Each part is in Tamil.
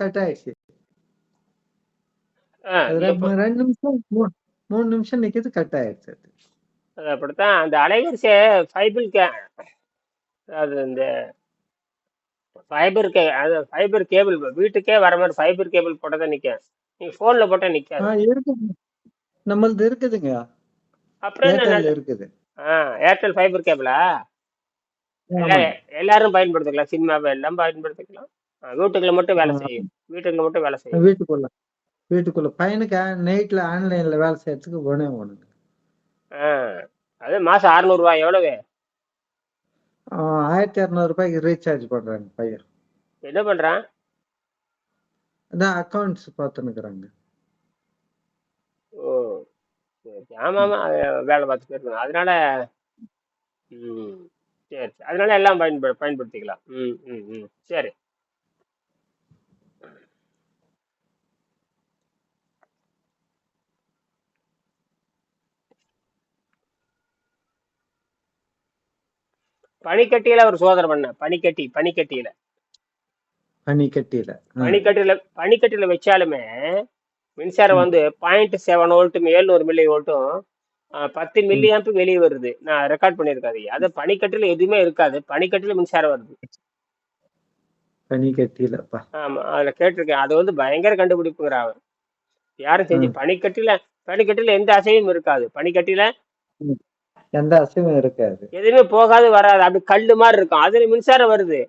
கட் ஆயிடுச்சு ரெண்டு நிமிஷம் மூணு நிமிஷம் நிக்குது கட் ஆயிடுச்சு அது அப்படித்தான். அந்த அலைவரிசை ஃபைபர் கே அது இந்த ஃபைபர் கே அது ஃபைபர் கேபிள் வீட்டுக்கே வர மாதிரி ஃபைபர் கேபிள் நிற்கும் நீங்கள் ஃபோனில் போட்டால் நிற்காது ஆ இருக்குது நம்மளது இருக்குதுங்க. அப்புறம் என்ன இருக்குது. ஆ ஏர்டெல் ஃபைபர் கேபிளா எல்லாரும் பயன்படுத்திக்கலாம். சினிமாவை எல்லாம் பயன்படுத்திக்கலாம். வீட்டுக்குள்ள மட்டும் வேலை செய்யும். வீட்டுக்குள்ள மட்டும் வேலை செய்யும். வீட்டுக்குள்ள வீட்டுக்குள்ள. பையனுக்கு நைட்ல ஆன்லைன்ல வேலை செய்யறதுக்கு ஒண்ணுங்க ஆ அது மாதம் அறநூறுவா எவ்வளவு? ஆயிரத்தி இரநூறு ரூபாய்க்கு ரீசார்ஜ் பண்றாங்க பையன். என்ன பண்ணுறான் அதான் அக்கௌண்ட்ஸ் பார்த்துன்னுக்குறாங்க. ஓ சரி ஆமாம் ஆமாம் வேலை பார்த்துட்டு இருக்கணும் அதனால ம் சரி சரி. அதனால எல்லாம் பயன்படு பயன்படுத்திக்கலாம். ம் ம் ம். சரி. பனிக்கட்டியில ஒரு சோதனை பண்ண பனிக்கட்டி பனிக்கட்டியில. பனி கட்டியில பனிக்கட்டியில பனிக்கட்டியில வச்சாலுமே மின்சாரம் வந்து பாயிண்ட் செவன் வோல்ட்டும் ஏழுநூறு மில்லி வோல்ட்டும் பத்து மில்லி ஆம்ப் வெளியே வருது. நான் ரெக்கார்ட் பண்ணியிருக்காது அது பனிக்கட்டில எதுவுமே இருக்காது. பனிக்கட்டில மின்சாரம் வருது. பனி கட்டியிலப்பா ஆமா அதுல கேட்டிருக்கேன். அது வந்து பயங்கர கண்டுபிடிப்புங்கிறான் அவன். யாரும் செஞ்சு. பனிக்கட்டில பனிக்கட்டில எந்த அசைவும் இருக்காது. பனிக்கட்டில. எந்த அசைவும் இருக்காது. எதுவுமே போகாது வராது. அப்படி கல்லு மாதிரி இருக்கும். அதுல மின்சாரம் வருது.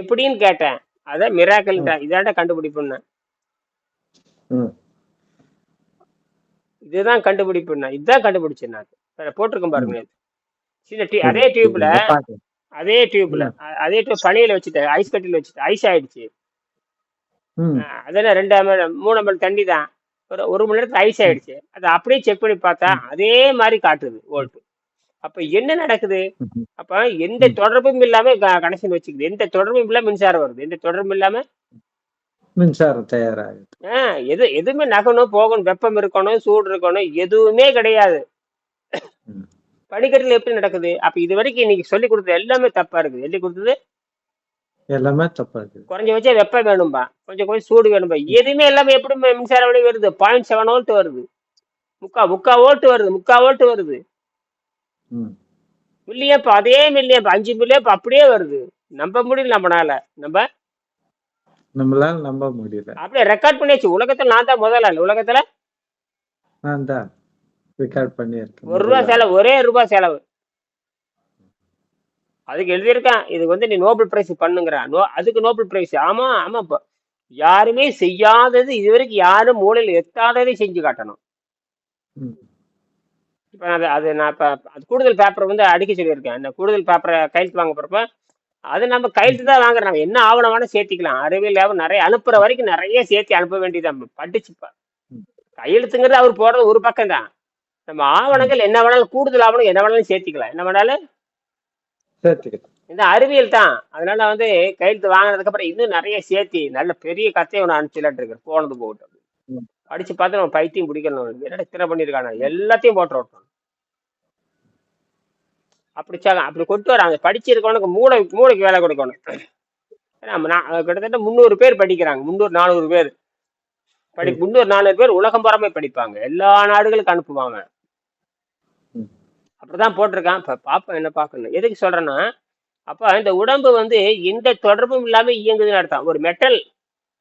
எப்படின்னு கேட்டேன். அதான் மிராக்கல் இதாண்ட கண்டுபிடிப்புன்னு. இதுதான் கண்டுபிடிப்புன்னா இதுதான் கண்டுபிடிச்சேன் நான். போட்டிருக்கேன் பாருங்க. சின்ன அதே டியூப்ல. அதே டியூப்ல அதே டியூப் பனியில வச்சுட்டேன். ஐஸ் கட்டில வச்சுட்டேன். ஐஸ் ஆயிடுச்சு. அதெல்லாம் ரெண்டு மூணு ml தண்ணி தான் ஒரு ஒரு மணி நேரத்துல ஐஸ் ஆயிடுச்சு. அதை அப்படியே செக் பண்ணி பார்த்தா அதே மாதிரி காட்டுது வோல்ட் அப்ப என்ன நடக்குது. அப்ப எந்த தொடர்பும் இல்லாம கனெக்ஷன் வச்சுக்குது. எந்த தொடர்பும் இல்லாம மின்சாரம் வருது. எந்த தொடர்பும் இல்லாம? மின்சாரம் தயாராகுது. ஆஹ் எது எதுவுமே நகணும் போகணும் வெப்பம் இருக்கணும் சூடு இருக்கணும் எதுவுமே கிடையாது. ம். பனிக்கட்டில் எப்படி நடக்குது? அப்ப இது வரைக்கும் இன்னைக்கு சொல்லி கொடுத்தது எல்லாமே தப்பா இருக்குது. சொல்லி கொடுத்தது எல்லாமே தப்பா இருக்குது. குறைஞ்சபட்சம் வெப்பம் வேணும்பா. கொஞ்சம் கொஞ்சம் சூடு வேணும்பா. எதுவுமே எல்லாமே எப்படி மி- மின்சாரம் வழி வருது? பாயிண்ட் செவன் வோல்ட் வருது. முக்கா முக்கா வோல்ட் வருது. முக்கா வோல்ட் வருது. மில்லியம்ப் அதே மில்லியம்ப் அஞ்சு மில்லியம்ப் அப்படியே வருது. நம்ப முடியல நம்மனால நம்ம நம்மளால நம்ப முடியல. அப்படியே ரெக்கார்ட் பண்ணியாச்சு. உலகத்துல நான் தான் முதல்ல. ஆளு. உலகத்துல நான் தான் ரெக்கார்ட் பண்ணியிருக்கேன் ஒரு ரூபா செலவு ஒரே ரூபா செலவு. அதுக்கு எழுதியிருக்கான். இதுக்கு வந்து நீ நோபல் பிரைஸ் பண்ணுங்கிறான் நோ அதுக்கு நோபல் பிரைஸ். ஆமா ஆமா இப்போ யாருமே செய்யாதது இதுவரைக்கும் யாரும் மூலையில் எத்தாததை செஞ்சு காட்டணும். இப்போ அது அது நான் இப்போ அது கூடுதல் பேப்பரை வந்து அடிக்க சொல்லியிருக்கேன். அந்த கூடுதல் பேப்பரை கையெழுத்து வாங்க போகிறப்ப அது நம்ம கையெழுத்து தான் வாங்குறோம். நம்ம என்ன ஆவணம் வேணால் சேர்த்திக்கலாம். அறிவியல் லேபம் நிறைய அனுப்புகிற வரைக்கும் நிறைய சேர்த்து அனுப்ப வேண்டியது நம்ம படிச்சு ப- ம். கையெழுத்துங்கிறது அவர் போடுறது ஒரு பக்கம் தான் நம்ம ஆவணங்கள் என்ன வேணாலும் கூடுதல் ஆவணம் என்ன வேணாலும் சேர்த்திக்கலாம். என்ன வேணாலும் இந்த அறிவியல் தான். அதனால வந்து கையெழுத்து வாங்கினதுக்கு அப்புறம் இன்னும் நிறைய சேர்த்தி நல்ல பெரிய கத்தையை ஒன்று அனுப்பிச்சுலான் இருக்கு போனது போகட்டும். ம். படிச்சு பார்த்து நம்ம பைத்தியம் பிடிக்கணும். என்னடா இத்தனை பண்ணியிருக்காங்க எல்லாத்தையும் போட்டு விட்டோம் அப்படி சாங்க அப்படி கொண்டு வராங்க. படிச்சிருக்கவனுக்கு மூளை மூளைக்கு வேலை கொடுக்கணும். கிட்டத்தட்ட முந்நூறு பேர் படிக்கிறாங்க. முந்நூறு நானூறு பேர். படி. முந்நூறு நானூறு பேர் உலகம் புறமே படிப்பாங்க. எல்லா நாடுகளுக்கு அனுப்புவாங்க. அப்படிதான் போட்டிருக்கான். இப்ப பாப்போம் என்ன பார்க்கணும். எதுக்கு சொல்றேன்னா அப்ப இந்த உடம்பு வந்து எந்த தொடர்பும் இல்லாம இயங்குதுன்னு அர்த்தம். ஒரு மெட்டல்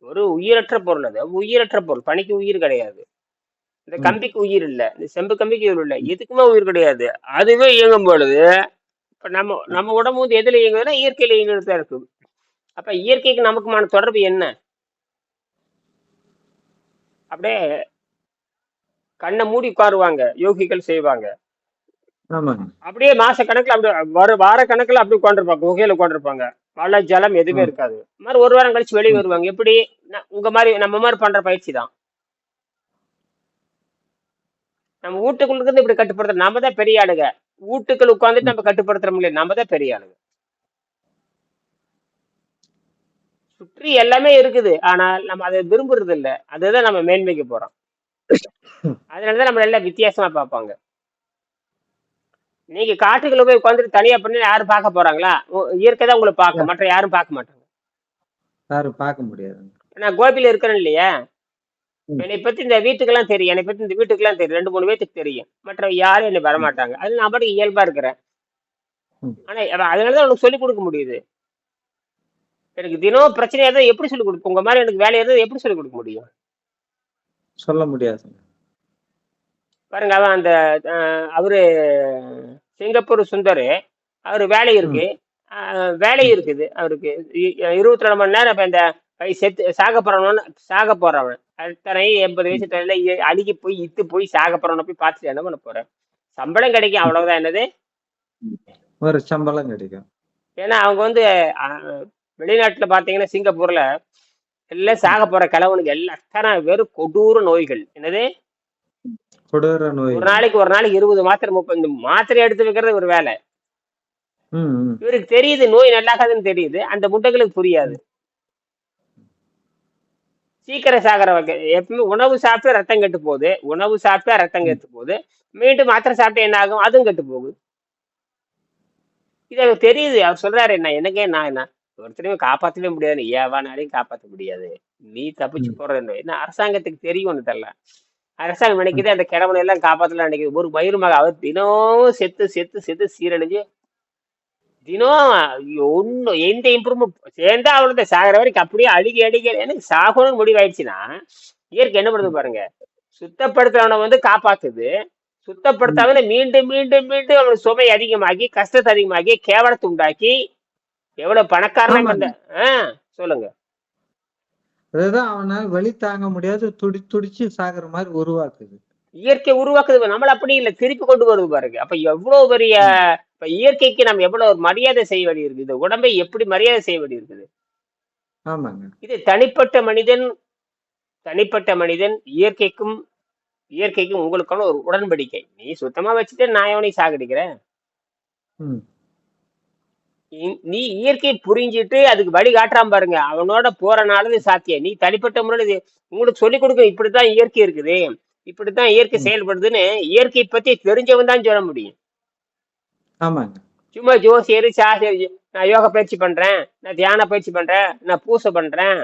ஒரு உயிரற்ற பொருள் அது. உயிரற்ற பொருள். பனிக்கு உயிர் கிடையாது. இந்த. கம்பிக்கு உயிர் இல்ல. இந்த செம்பு கம்பிக்கு உயிர் இல்ல. எதுக்குமே உயிர் கிடையாது. அதுவே இயங்கும் பொழுது இப்ப நம்ம நம்ம உடம்பு வந்து எதுல இயங்குதுன்னா இயற்கையில இயங்குறது தான் இருக்கு. அப்ப இயற்கைக்கு நமக்குமான தொடர்பு என்ன? அப்படியே கண்ணை மூடி உட்காருவாங்க. யோகிகள் செய்வாங்க. அப்படியே மாச கணக்குல அப்படி வர வார கணக்குல அப்படி உட்காந்துருப்பாங்க குகையில உட்காந்துருப்பாங்க மழை ஜலம் எதுவுமே. இருக்காது. மாதிரி ஒரு வாரம் கழிச்சு வெளியே. வருவாங்க. எப்படி? உங்க மாதிரி நம்ம மாதிரி பண்ற பயிற்சி தான். நம்ம வீட்டுக்குள்ள இருந்து இப்படி கட்டுப்படுத்துற நம்ம தான் பெரிய ஆளுங்க வீட்டுக்குள்ள உட்காந்துட்டு. நம்ம கட்டுப்படுத்துற முடியல நம்ம தான் பெரிய ஆளுங்க சுற்றி எல்லாமே இருக்குது. ஆனால் நம்ம அதை விரும்புறது இல்ல அதுதான் நம்ம மேன்மைக்கு போறோம். அதனாலதான் நம்ம எல்லாம் வித்தியாசமா பார்ப்பாங்க. நீங்க காட்டுக்குள்ள போய் உட்காந்துட்டு தனியா பண்ணி யாரும் பார்க்க போறாங்களா? இயற்கை தான் உங்களை பார்க்க மற்ற யாரும் பார்க்க மாட்டாங்க. யாரும் பார்க்க முடியாதுங்க நான் கோபியில இருக்கிறேன் இல்லையா. என்னை பத்தி இந்த வீட்டுக்கெல்லாம் தெரியும். என்னை பத்தி இந்த வீட்டுக்கெல்லாம் தெரியும். ரெண்டு மூணு பேத்துக்கு தெரியும். மற்ற யாரும் என்னை வரமாட்டாங்க. அது நான் பாட்டுக்கு இயல்பா இருக்கிறேன். ஆனா அதனாலதான் உனக்கு சொல்லிக் கொடுக்க முடியுது. எனக்கு தினம் பிரச்சனையா இருந்தா எப்படி சொல்லிக் கொடுப்போம் உங்க மாதிரி எனக்கு வேலையா இருந்தா எப்படி சொல்லிக் கொடுக்க முடியும்? சொல்ல முடியாதுங்க பாருங்க அவன் அந்த அவரு சிங்கப்பூர் சுந்தர் அவரு வேலை இருக்கு. வேலை இருக்குது அவருக்கு. இருபத்தி ரெண்டு மணி நேரம் இப்ப இந்த செத்து சாக போறவன சாக போறவன். அத்தனை எண்பது வயசு இ- அழுகி போய் இத்து போய் சாக போறவனை போய் பார்த்துட்டு என்ன பண்ண போறேன் சம்பளம் கிடைக்கும். அவ்வளவுதான். என்னது? ஒரு சம்பளம் கிடைக்கும். ஏன்னா அவங்க வந்து வெளிநாட்டுல பாத்தீங்கன்னா சிங்கப்பூர்ல எல்லாம் சாக போற கிழவனுக்கு எல்லாம் அத்தனை வெறும் கொடூர நோய்கள். என்னது? கொடூர நோய். ஒரு நாளைக்கு ஒரு நாளைக்கு இருபது மாத்திரை முப்பது இந்த மாத்திரை எடுத்து வைக்கிறது ஒரு வேலை. ம் ம். இவருக்கு தெரியுது நோய் நல்லாகாதுன்னு தெரியுது அந்த முட்டைகளுக்கு புரியாது. சீக்கிரம் சாகர வகை எப்பவுமே உணவு சாப்பிட்டு ரத்தம் கெட்டு போகுது உணவு சாப்பிட்டா ரத்தம் கெட்டு போகுது மீண்டும் மாத்திரை சாப்பிட்டு என்ன ஆகும்? அதுவும் கெட்டு போகுது. இது அவருக்கு தெரியுது அவர் சொல்றாரு என்ன எனக்கே நான் என்ன ஒருத்தரையும் காப்பாற்றவே முடியாது ஏவானாலையும் காப்பாற்ற முடியாது. நீ தப்பிச்சு ம். போறது என்ன என்ன அரசாங்கத்துக்கு தெரியும் ஒன்று தெரியல அரசாங்கம் நினைக்குது அந்த கிழவனை எல்லாம் காப்பாற்றலாம் நினைக்குது. ஒரு மயிறு மக அவர் தினம் செத்து செத்து செத்து சீரழிஞ்சு தினம் ஒண்ணு எந்த இம்ப்ரூவ்மெண்ட் சேர்ந்தா அவ்வளவு சாகிற வரைக்கும் அப்படியே அழுகி அழுகி எனக்கு சாகணும்னு முடிவாயிடுச்சுன்னா இயற்கை என்ன பண்ணுது பாருங்க சுத்தப்படுத்துறவனை வந்து காப்பாத்துது. சுத்தப்படுத்தாமல மீண்டும் மீண்டும் மீண்டும் அவனுக்கு சுமை அதிகமாகி கஷ்டத்தை அதிகமாகி கேவலத்தை உண்டாக்கி எவ்வளவு பணக்காரனா ஆஹ் சொல்லுங்க. அதுதான் அவனால வலி தாங்க முடியாது துடி துடிச்சு சாகுற மாதிரி உருவாக்குது. இயற்கை உருவாக்குது நம்மள அப்படி இல்ல திருப்பி கொண்டு வருது பாருங்க. அப்ப எவ்வளவு பெரிய இப்ப இயற்கைக்கு நம்ம எவ்வளவு ஒரு மரியாதை செய்ய வேண்டி இருக்குது? இந்த உடம்பை எப்படி மரியாதை செய்ய வேண்டி இருக்குது? ஆமாங்க. இது தனிப்பட்ட மனிதன் தனிப்பட்ட மனிதன் இயற்கைக்கும் இயற்கைக்கும் உங்களுக்கான ஒரு உடன்படிக்கை. நீ சுத்தமா வச்சுட்டு நான் எவனை சாகடிக்கிறேன்? நீ இயற்கை புரிஞ்சிட்டு அதுக்கு வழி காட்டுறான் பாருங்க. அவனோட போறனாலது சாத்தியம். நீ தனிப்பட்ட முறையில் இது உங்களுக்கு சொல்லிக் கொடுக்க இப்படித்தான் இயற்கை இருக்குது. இப்படித்தான் இயற்கை. செயல்படுதுன்னு இயற்கை பத்தி தெரிஞ்சவன் தான் சொல்ல முடியும். ஆமாங்க. சும்மா ஜோசியர் சாசியர் நான் யோகா பயிற்சி பண்றேன் நான் தியான பயிற்சி பண்றேன் நான் பூசை பண்றேன்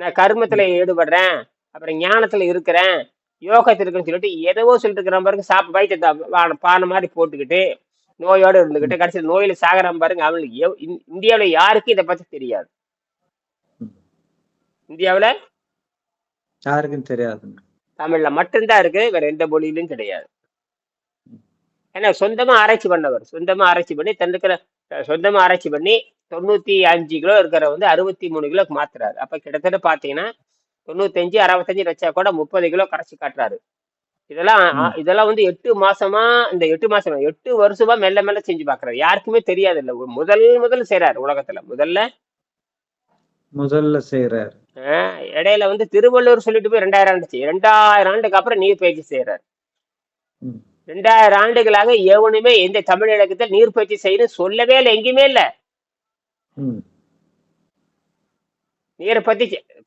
நான் கர்மத்துல ஈடுபடுறேன் அப்புறம் ஞானத்துல இருக்கிறேன் யோகத்துல இருக்குன்னு சொல்லிட்டு எதவோ சொல்லிட்டு இருக்கிற பாருங்க சாப்பிட்டு வயிற்று பானை மாதிரி போட்டுக்கிட்டு நோயோட இருந்துகிட்டு கடைசியில் நோயில சாகறான் பாருங்க இந்- இந்தியாவுல யாருக்கும் இதை பத்தி தெரியாது. இந்தியாவுல? யாருக்கும் தெரியாதுங்க. தமிழ்ல மட்டும்தான் இருக்கு வேற எந்த மொழியிலும் கிடையாது. ஏன்னா சொந்தமா ஆராய்ச்சி பண்ணவர். சொந்தமா ஆராய்ச்சி பண்ணி தன்னுக்கிற சொந்தமா ஆராய்ச்சி பண்ணி தொண்ணூத்தி அஞ்சு கிலோ இருக்கிற வந்து அறுபத்தி மூணு கிலோக்கு மாத்துறாரு. அப்ப கிட்டத்தட்ட பாத்தீங்கன்னா தொண்ணூத்தஞ்சு அறுபத்தஞ்சு லட்சா கூட முப்பது கிலோ கரைச்சி காட்டுறாரு. இதெல்லாம். இதெல்லாம் வந்து எட்டு மாசமா இந்த எட்டு மாசமா எட்டு வருஷமா மெல்ல மெல்ல செஞ்சு பாக்குறாரு. யாருக்குமே தெரியாது இல்ல முதல் முதல்ல செய்றாரு உலகத்துல. முதல்ல முதல்ல செய்யறாரு இடையில வந்து திருவள்ளுவர் சொல்லிட்டு போய் ரெண்டாயிரம் ஆண்டுச்சு. ரெண்டாயிரம் ஆண்டுக்கு அப்புறம் நீர் பயிற்சி செய்யறாரு. ரெண்டாயிரம் ஆண்டுகளாக எவனுமே எந்த தமிழ் இலக்கத்தில் நீர் பயிற்சி செய்யணும் சொல்லவே இல்லை எங்கேயுமே இல்ல. நீரை பத்தி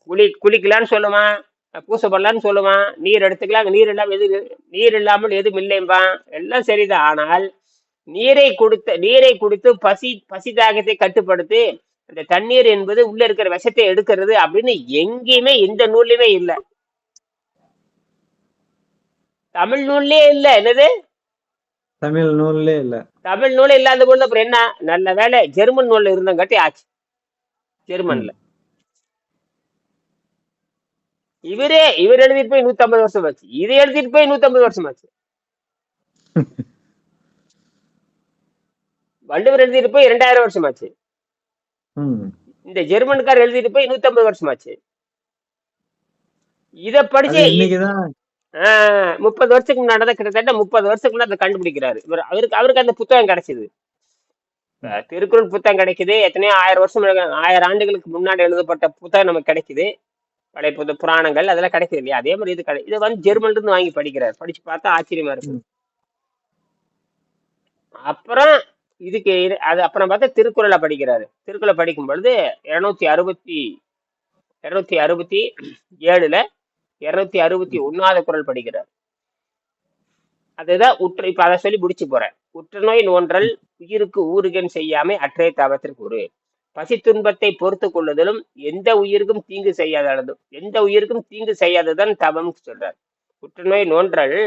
குளி குளிக்கலாம்னு சொல்லுவான் பூசை பண்ணலாம்னு சொல்லுவான். நீர் எடுத்துக்கலாம் நீர் இல்லாம எது நீர் இல்லாமல் எதுவும் இல்லைம்பான் எல்லாம் சரிதான். ஆனால் நீரை கொடுத்த நீரை குடித்து பசி பசி தாகத்தை கட்டுப்படுத்தி அந்த தண்ணீர் என்பது உள்ள இருக்கிற விஷத்தை எடுக்கிறது அப்படின்னு எங்கேயுமே எந்த நூல்லையுமே இல்ல. தமிழ் நூல்லயே இல்ல. என்னது? தமிழ் நூல்லே இல்ல. தமிழ் நூல் இல்லாத போது அப்புறம் என்ன? நல்ல வேலை ஜெர்மன் நூல்ல இருந்தங்காட்டி ஆச்சு. ஜெர்மன்ல. இவரே இவர் எழுதிட்டு போய் நூத்தி ஐம்பது வருஷம் ஆச்சு. இது எழுதிட்டு போய் நூத்தி ஐம்பது வருஷம் ஆச்சு. வள்ளுவர் எழுதிட்டு போய் ரெண்டாயிரம் வருஷம் ஆச்சு. இந்த ஜெர்மன்கார் எழுதிட்டு போய் நூத்தி ஐம்பது வருஷம் ஆச்சு. இத படிச்சு முப்பது வருஷத்துக்கு முன்னாடி கிட்டத்தட்ட முப்பது வருஷத்துக்கு முன்னாடி அதை கண்டுபிடிக்கிறாரு. இவர் அவருக்கு அவருக்கு அந்த புத்தகம் கிடைச்சது. திருக்குறள் புத்தகம் கிடைக்குது. எத்தனையோ ஆயிரம் வருஷம் ஆயிரம் ஆண்டுகளுக்கு முன்னாடி எழுதப்பட்ட புத்தகம் நமக்கு கிடைக்குது. பழைய புத்த புராணங்கள் அதெல்லாம் கிடைக்குது இல்லையா? அதே மாதிரி இது கிடை இதை வந்து ஜெர்மன்ல இருந்து வாங்கி படிக்கிறார். படிச்சு பார்த்தா ஆச்சரியமா இருக்கு. அப்புறம் இதுக்கு அது அப்புறம் பார்த்தா திருக்குறளை படிக்கிறாரு. திருக்குறளை படிக்கும் பொழுது இருநூத்தி அறுபத்தி இருநூத்தி அறுபத்தி ஏழுல இருநூத்தி அறுபத்தி ஒன்னாவது குறள் படிக்கிறார். அதுதான் உற்ற இப்ப அதை சொல்லி முடிச்சு போறேன். உற்றநோய் நோன்றல் உயிருக்கு ஊறுகன் செய்யாமை அற்றை தாபத்திற்கு ஒரு பசி துன்பத்தை பொறுத்து கொள்ளுதலும் எந்த உயிருக்கும் தீங்கு செய்யாததும் எந்த உயிருக்கும் தீங்கு செய்யாததுதான் தவம் சொல்றார். புற்றுநோய் நோன்றல்